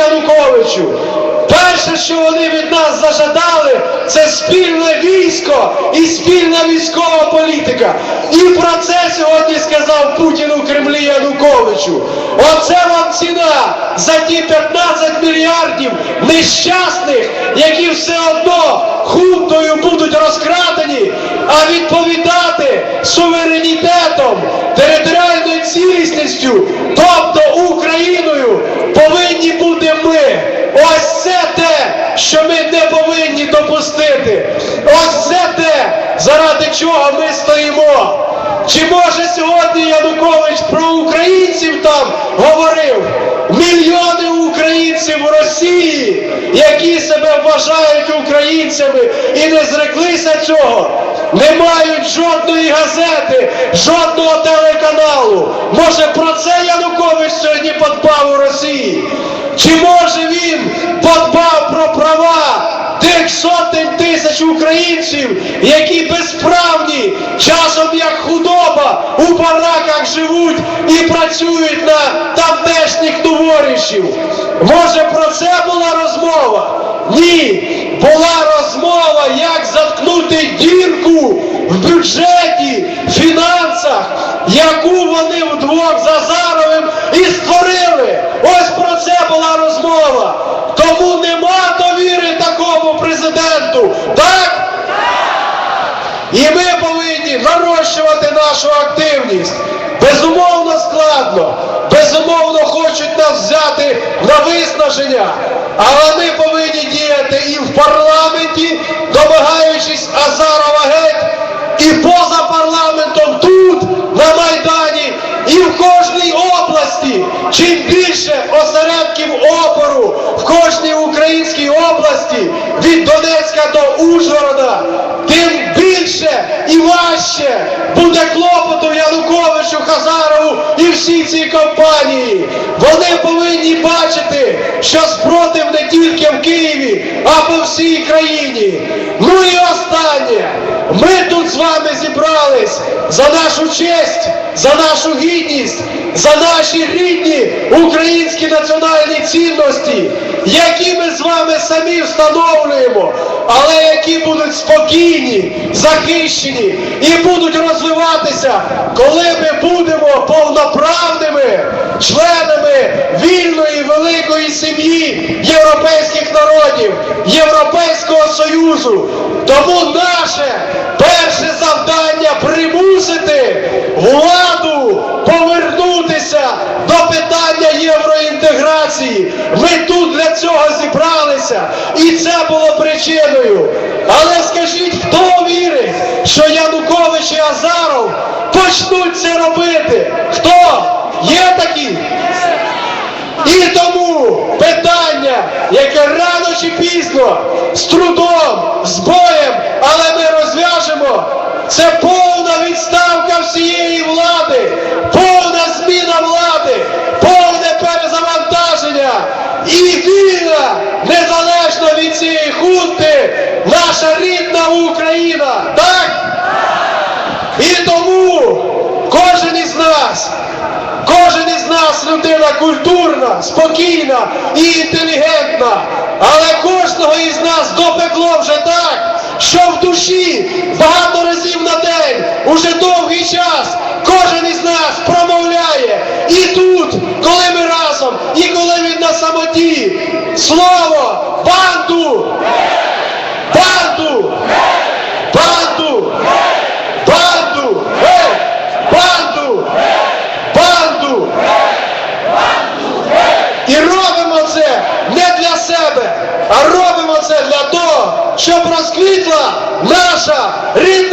Януковичу. Перше, що вони від нас зажадали, це спільне військо і спільна військова політика. І про це сьогодні сказав Путін у Кремлі Януковичу. Оце вам ціна за ті 15 мільярдів нещасних, які все одно хунтою будуть розкрадені, а відповідати суверенітетом, територіальною цілісністю, тобто Україною, повинні бути ми. Ось це те, що ми не повинні допустити. Ось це те, заради чого ми стоїмо. Чи може сьогодні Янукович про українців там говорив? Мільйони українців в Росії, які себе вважають українцями і не зреклися цього, не мають жодної газети, жодного телеканалу. Може про це Янукович сьогодні подбав у Росії? Чи може він подбав про права сотень тисяч українців, які безправні, часом як худоба у бараках живуть і працюють на тамтешніх товаришів? Може про це була розмова? Ні, була розмова, як заткнути дірку в бюджеті, фінансах, яку вони вдвох з Азаровим і створили. Ось про це була розмова. Президенту. Так? І ми повинні нарощувати нашу активність. Безумовно складно, безумовно хочуть нас взяти на виснаження, але ми повинні діяти і в парламенті, домагаючись Азарова геть, і поза парламентом тут, на Майдані, і в кожній області. Чим більше осередків опору в кожній українській області, від Донецька до Ужгорода, тим більше і важче буде клопоту Януковичу, Хазарову і всій цій компанії. Вони повинні бачити, що спротив не тільки в Києві, а по всій країні. Ну і останнє. Ми тут з вами зібрались за нашу честь, за нашу гідність, за наші рідні українські національні цінності, які ми з вами самі встановлюємо, але які будуть спокійні, захищені і будуть розвиватися, коли ми будемо повноправними членами вільної великої сім'ї європейських народів, Європейського Союзу. Тому наше перше завдання примусити владу повернутися до питання євроінтеграції. Ми тут для цього зібралися, і це було причиною. Але скажіть, хто вірить, що Янукович і Азаров почнуть це робити? Хто? Є такі? І тому питання, яке рано чи пізно, з трудом, з боєм, але ми розв'яжемо, це повна відставка незалежно від цієї хунти, наша рідна Україна. Так? І тому кожен із нас, кожен із нас людина культурна, спокійна і інтелігентна, але кожного із нас допекло вже так, що в душі багато разів на день, уже довгий час, кожен із нас промовляє і тут, коли ми разом, і коли він на самоті. Слово, щоб розквітла наша рідна.